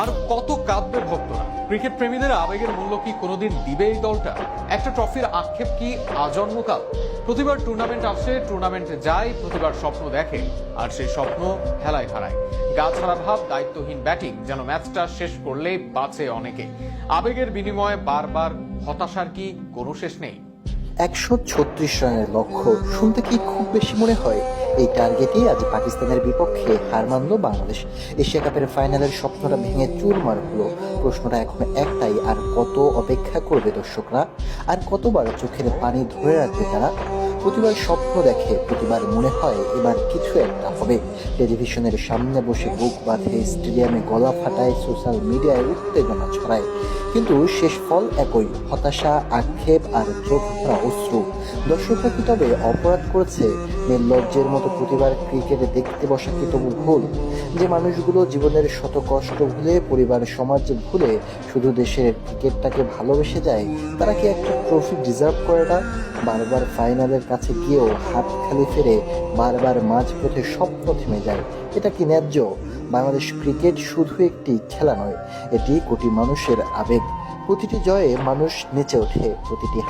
আর কত কাঁদবে ভক্তরা ক্রিকেট প্রেমীদের আবেগের মূল্য কি কোনোদিন দিবে এই দলটা? একটা ট্রফির আক্ষেপ কি আজন্মকাল প্রতিবার টুর্নামেন্ট আসে টুর্নামেন্টে যায়, প্রতিবার স্বপ্ন দেখে, আর সেই স্বপ্ন হেলায় হারায়। গা ছাড়া ভাব, দায়িত্বহীন ব্যাটিং যেন ম্যাচটা শেষ করলেই বাঁচে অনেকে। আবেগের বিনিময়ে বারবার হতাশার কি কোনো শেষ নেই? একশো ছত্রিশ রানের লক্ষ্য শুনতে কি খুব বেশি মনে হয়? এই টার্গেটেই আজ পাকিস্তানের বিপক্ষে হার মানল বাংলাদেশ। এশিয়া কাপের ফাইনালের স্বপ্নটা ভেঙে চুরমার হলো। প্রশ্নটা এখন একটাই, আর কত অপেক্ষা করবে দর্শকরা? আর কতবার চোখের পানি ধরে রাখবে তারা? প্রতিবার স্বপ্ন দেখে, প্রতিবার মনে হয় এবার কিছু একটা হবে। টেলিভিশনের সামনে বসে বুক বাঁধে, স্টেডিয়ামে গলা ফাটায় সোশ্যাল মিডিয়ায় উত্তেজনা ছড়ায়। কিন্তু শেষ ফল একই, হতাশা, আক্ষেপ আর চোখ অশ্রু। দর্শকরা কি তবে অপরাধ করেছে? নির্লজ্জের মতো প্রতিবার ক্রিকেটে দেখতে বসা কি তবু ভুল? যে মানুষগুলো জীবনের শত কষ্ট ভুলে পরিবার, সমাজ ভুলে শুধু দেশের ক্রিকেটটাকে ভালোবেসে যায়, তারা কি একটা ট্রফি ডিজার্ভ করে না? বারবার ফাইনালের কাছে গিয়েও হাত খালি ফেরে বারবার মাঝপথে স্বপ্ন থেমে যায়। এটা কি ন্যায্য? বাংলাদেশ ক্রিকেট শুধু একটি খেলা নয়, এটি কোটি মানুষের আবেগ। প্রতিটি জয়ে মানুষ নেচে ওঠে প্রতিটি